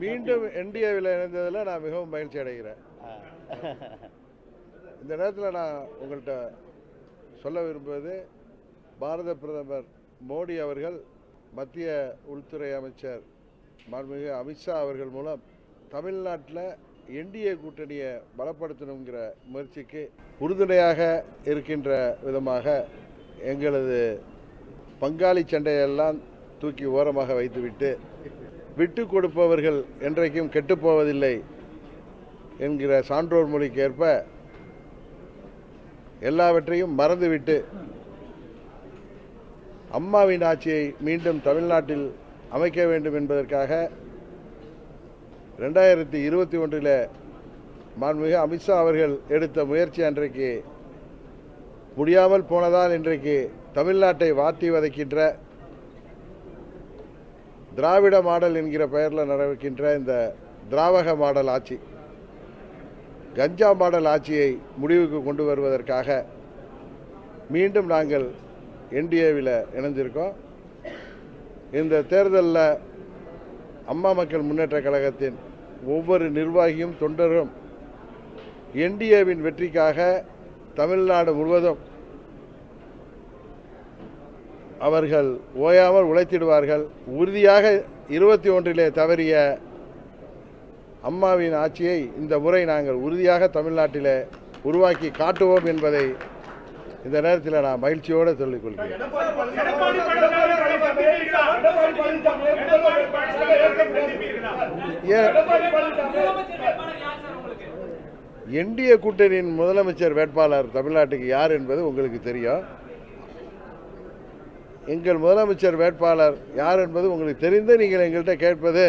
மீண்டும் என்டிஏவில் இணைந்ததில் நான் மிகவும் மகிழ்ச்சி அடைகிறேன். இந்த நேரத்தில் நான் உங்கள்கிட்ட சொல்ல விரும்புவது பாரத பிரதமர் மோடி அவர்கள் மத்திய உள்துறை அமைச்சர் மாண்புமிகு அமித்ஷா அவர்கள் மூலம் தமிழ்நாட்டில் என்டிஏ கூட்டணியை பலப்படுத்தணுங்கிற முயற்சிக்கு உறுதுணையாக இருக்கின்ற விதமாக எங்களது பங்காளி சண்டையெல்லாம் தூக்கி ஓரமாக வைத்துவிட்டு விட்டு கொடுப்பவர்கள் என்றைக்கும் கெட்டுப்போவதில்லை என்கிற சான்றோர் மொழிக்கேற்ப எல்லாவற்றையும் மறந்துவிட்டு அம்மாவின் ஆட்சியை மீண்டும் தமிழ்நாட்டில் அமைக்க வேண்டும் என்பதற்காக ரெண்டாயிரத்தி இருபத்தி ஒன்றில் மாண்புமிகு அமித்ஷா அவர்கள் எடுத்த முயற்சி அன்றைக்கு முடியாமல் போனதால் இன்றைக்கு தமிழ்நாட்டை வாத்தி வதைக்கின்ற திராவிட மாடல் என்கிற பெயரில் நடக்கின்ற இந்த திராவக மாடல் ஆட்சி கஞ்சா மாடல் ஆட்சியை முடிவுக்கு கொண்டு வருவதற்காக மீண்டும் நாங்கள் என்டிஏவில் இணைஞ்சிருக்கோம். இந்த தேர்தலில் அம்மா மக்கள் முன்னேற்ற கழகத்தின் ஒவ்வொரு நிர்வாகியும் தொண்டரும் என்டிஏவின் வெற்றிக்காக தமிழ்நாடு முழுவதும் அவர்கள் ஓயாமல் உழைத்திடுவார்கள் உறுதியாக இருபத்தி ஒன்றிலே தவறிய அம்மாவின் ஆட்சியை இந்த முறை நாங்கள் உறுதியாக தமிழ்நாட்டிலே உருவாக்கி காட்டுவோம் என்பதை இந்த நேரத்தில் நான் மகிழ்ச்சியோடு சொல்லிக்கொள்கிறேன் ஏன் என்டிஏ கூட்டணியின் முதலமைச்சர் வேட்பாளர் தமிழ்நாட்டுக்கு யார் என்பது உங்களுக்கு தெரியும் எங்கள் முதலமைச்சர் வேட்பாளர் யார் என்பது உங்களுக்கு தெரிந்து நீங்கள் எங்கள்கிட்ட கேட்பது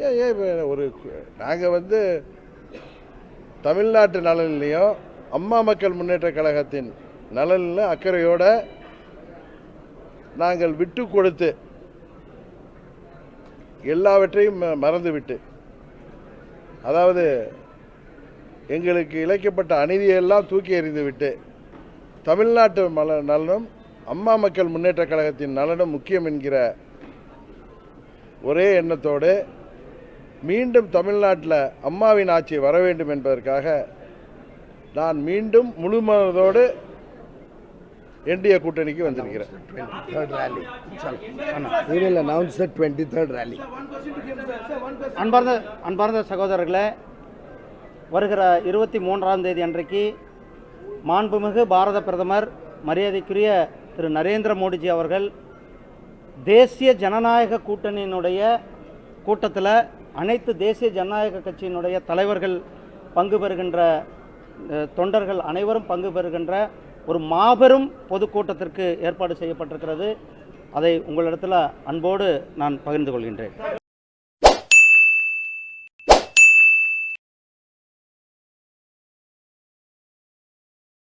ஏன் ஏன் ஒரு நாங்கள் வந்து தமிழ்நாட்டு நலனிலையும் அம்மா மக்கள் முன்னேற்ற கழகத்தின் நலனில் அக்கறையோட நாங்கள் விட்டு கொடுத்து எல்லாவற்றையும் மறந்துவிட்டு அதாவது எங்களுக்கு இழைக்கப்பட்ட அநீதியெல்லாம் தூக்கி எறிந்துவிட்டு தமிழ்நாட்டு மல நலனும் அம்மா மக்கள் முன்னேற்ற கழகத்தின் நலனும் முக்கியம் என்கிற ஒரே எண்ணத்தோடு மீண்டும் தமிழ்நாட்டில் அம்மாவின் ஆட்சி வர வேண்டும் என்பதற்காக நான் மீண்டும் முழு மனதோடு என்டிஏ கூட்டணிக்கு வந்திருக்கிறேன் 23rd rally. We will announce the 23rd rally. அன்பார்ந்த அன்பார்ந்த சகோதரர்களே வருகிற இருபத்தி மூன்றாம் தேதி அன்றைக்கு மாண்புமிகு பாரத பிரதமர் மரியாதைக்குரிய திரு நரேந்திர மோடிஜி அவர்கள் தேசிய ஜனநாயக கூட்டணியினுடைய கூட்டத்தில் அனைத்து தேசிய ஜனநாயக கட்சியினுடைய தலைவர்கள் பங்கு பெறுகின்ற தொண்டர்கள் அனைவரும் பங்கு பெறுகின்ற ஒரு மாபெரும் பொதுக்கூட்டத்திற்கு ஏற்பாடு செய்யப்பட்டிருக்கிறது. அதை உங்களிடத்தில் அன்போடு நான் பகிர்ந்து கொள்கின்றேன்.